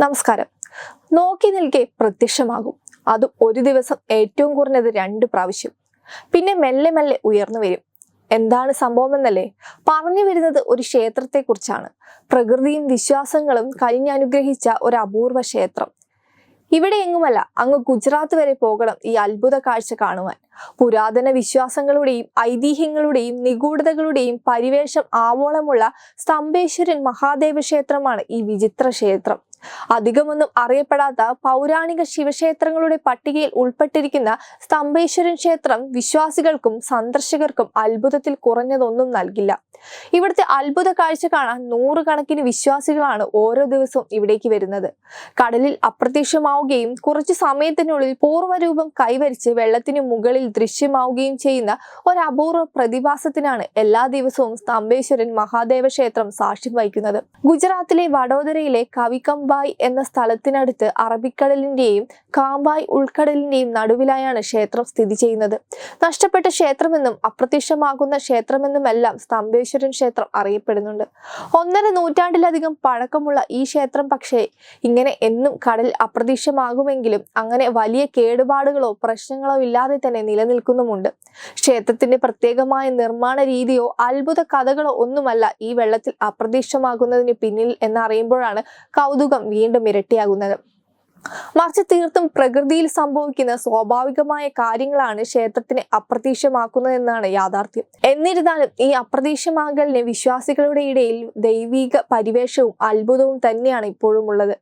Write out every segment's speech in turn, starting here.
നമസ്കാരം. നോക്കി നിൽക്കെ പ്രത്യക്ഷമാകും. അത് ഒരു ദിവസം ഏറ്റവും കുറഞ്ഞത് രണ്ട് പ്രാവശ്യം. പിന്നെ മെല്ലെ മെല്ലെ ഉയർന്നു വരും. എന്താണ് സംഭവം എന്നല്ലേ പറഞ്ഞു വരുന്നത് ഒരു ക്ഷേത്രത്തെക്കുറിച്ചാണ്. പ്രകൃതിയും വിശ്വാസങ്ങളും കഴിഞ്ഞനുഗ്രഹിച്ച ഒരു അപൂർവ ക്ഷേത്രം. ഇവിടെ എങ്ങുമല്ല അങ്ങ് ഗുജറാത്ത് വരെ പോകണം ഈ അത്ഭുത കാഴ്ച കാണുവാൻ. പുരാതന വിശ്വാസങ്ങളുടെയും ഐതിഹ്യങ്ങളുടെയും നിഗൂഢതകളുടെയും പരിവേഷം ആവോളമുള്ള സ്തംഭേശ്വരൻ മഹാദേവ ക്ഷേത്രമാണ് ഈ വിചിത്ര ക്ഷേത്രം. അധികമൊന്നും അറിയപ്പെടാത്ത പൗരാണിക ശിവക്ഷേത്രങ്ങളുടെ പട്ടികയിൽ ഉൾപ്പെട്ടിരിക്കുന്ന സ്തംഭേശ്വരൻ ക്ഷേത്രം വിശ്വാസികൾക്കും സന്ദർശകർക്കും അത്ഭുതത്തിൽ കുറഞ്ഞതൊന്നും നൽകില്ല. ഇവിടുത്തെ അത്ഭുത കാഴ്ച കാണാൻ നൂറുകണക്കിന് വിശ്വാസികളാണ് ഓരോ ദിവസവും ഇവിടേക്ക് വരുന്നത്. കടലിൽ അപ്രത്യക്ഷമാവുകയും കുറച്ചു സമയത്തിനുള്ളിൽ പൂർവരൂപം കൈവരിച്ച് വെള്ളത്തിന് മുകളിൽ ദൃശ്യമാവുകയും ചെയ്യുന്ന ഒരു അപൂർവ പ്രതിഭാസത്തിനാണ് എല്ലാ ദിവസവും സ്തംഭേശ്വരൻ മഹാദേവ ക്ഷേത്രം സാക്ഷ്യം വഹിക്കുന്നത്. ഗുജറാത്തിലെ വഡോദരയിലെ കവികംബായ് എന്ന സ്ഥലത്തിനടുത്ത് അറബിക്കടലിന്റെയും കാമ്പായ് ഉൾക്കടലിന്റെയും നടുവിലായാണ് ക്ഷേത്രം സ്ഥിതി ചെയ്യുന്നത്. നഷ്ടപ്പെട്ട ക്ഷേത്രമെന്നും അപ്രത്യക്ഷമാകുന്ന ക്ഷേത്രമെന്നുമെല്ലാം സ്തംഭേശ്വരൻ ക്ഷേത്രം അറിയപ്പെടുന്നുണ്ട്. ഒന്നര നൂറ്റാണ്ടിലധികം പഴക്കമുള്ള ഈ ക്ഷേത്രം പക്ഷേ ഇങ്ങനെ എന്നും കടൽ അപ്രത്യക്ഷമാകുമെങ്കിലും അങ്ങനെ വലിയ കേടുപാടുകളോ പ്രശ്നങ്ങളോ ഇല്ലാതെ തന്നെ നിലനിൽക്കുന്നുമുണ്ട്. ക്ഷേത്രത്തിന്റെ പ്രത്യേകമായ നിർമ്മാണ രീതിയോ അത്ഭുത കഥകളോ ഒന്നുമല്ല ഈ വെള്ളത്തിൽ അപ്രത്യക്ഷമാകുന്നതിന് പിന്നിൽ എന്നറിയുമ്പോഴാണ് കൗതുകം വീണ്ടും ഇരട്ടിയാകുന്നത്. മറിച്ച് തീർത്തും പ്രകൃതിയിൽ സംഭവിക്കുന്ന സ്വാഭാവികമായ കാര്യങ്ങളാണ് ക്ഷേത്രത്തിനെ അപ്രത്യക്ഷമാക്കുന്നതെന്നാണ് യാഥാർത്ഥ്യം. എന്നിരുന്നാലും ഈ അപ്രത്യക്ഷമാകലിന് വിശ്വാസികളുടെ ഇടയിൽ ദൈവിക പരിവേഷവും അത്ഭുതവും തന്നെയാണ് ഇപ്പോഴും ഉള്ളത്.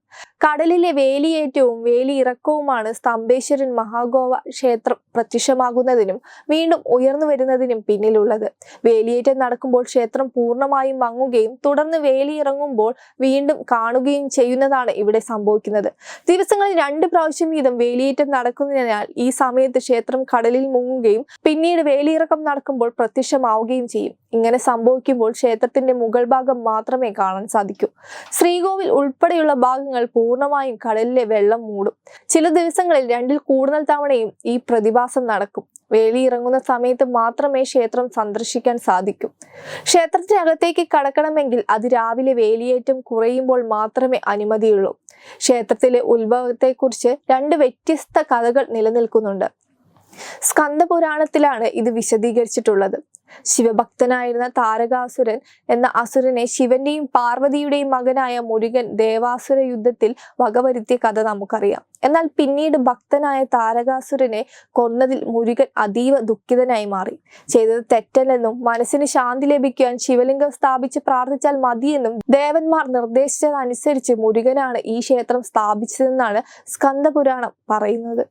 കടലിലെ വേലിയേറ്റവും വേലിയിറക്കവുമാണ് സ്തംഭേശ്വരൻ മഹാഗോവ ക്ഷേത്രം പ്രത്യക്ഷമാകുന്നതിനും വീണ്ടും ഉയർന്നു വരുന്നതിനും പിന്നിലുള്ളത്. വേലിയേറ്റം നടക്കുമ്പോൾ ക്ഷേത്രം പൂർണമായും മങ്ങുകയും തുടർന്ന് വേലിയിറങ്ങുമ്പോൾ വീണ്ടും കാണുകയും ചെയ്യുന്നതാണ് ഇവിടെ സംഭവിക്കുന്നത്. ദിവസങ്ങളിൽ രണ്ട് പ്രാവശ്യം വീതം വേലിയേറ്റം നടക്കുന്നതിനാൽ ഈ സമയത്ത് ക്ഷേത്രം കടലിൽ മുങ്ങുകയും പിന്നീട് വേലിയിറക്കം നടക്കുമ്പോൾ പ്രത്യക്ഷമാവുകയും ചെയ്യും. ഇങ്ങനെ സംഭവിക്കുമ്പോൾ ക്ഷേത്രത്തിന്റെ മുകൾ ഭാഗം മാത്രമേ കാണാൻ സാധിക്കൂ. ശ്രീകോവിൽ ഉൾപ്പെടെയുള്ള ഭാഗങ്ങൾ പൂർണമായും കടലിലെ വെള്ളം മൂടും. ചില ദിവസങ്ങളിൽ രണ്ടിൽ കൂടുതൽ തവണയും ഈ പ്രതിഭാസം നടക്കും. വേലി ഇറങ്ങുന്ന സമയത്ത് മാത്രമേ ക്ഷേത്രം സന്ദർശിക്കാൻ സാധിക്കൂ. ക്ഷേത്രത്തിനകത്തേക്ക് കടക്കണമെങ്കിൽ അത് രാവിലെ വേലിയേറ്റം കുറയുമ്പോൾ മാത്രമേ അനുമതിയുള്ളൂ. ക്ഷേത്രത്തിലെ ഉത്ഭവത്തെക്കുറിച്ച് രണ്ട് വ്യത്യസ്ത കഥകൾ നിലനിൽക്കുന്നുണ്ട്. സ്കന്ദപുരാണത്തിലാണ് ഇത് വിശദീകരിച്ചിട്ടുള്ളത്. ശിവഭക്തനായിരുന്ന താരകാസുരൻ എന്ന അസുരനെ ശിവന്റെയും പാർവതിയുടെയും മകനായ മുരുകൻ ദേവാസുര യുദ്ധത്തിൽ വകവരുത്തിയ കഥ നമുക്കറിയാം. എന്നാൽ പിന്നീട് ഭക്തനായ താരകാസുരനെ കൊന്നതിൽ മുരുകൻ അതീവ ദുഃഖിതനായി മാറി. ചെയ്തത് തെറ്റല്ലെന്നും മനസ്സിന് ശാന്തി ലഭിക്കുവാൻ ശിവലിംഗം സ്ഥാപിച്ച് പ്രാർത്ഥിച്ചാൽ മതിയെന്നും ദേവന്മാർ നിർദ്ദേശിച്ചതനുസരിച്ച് മുരുകനാണ് ഈ ക്ഷേത്രം സ്ഥാപിച്ചതെന്നാണ് സ്കന്ദപുരാണം പറയുന്നത്.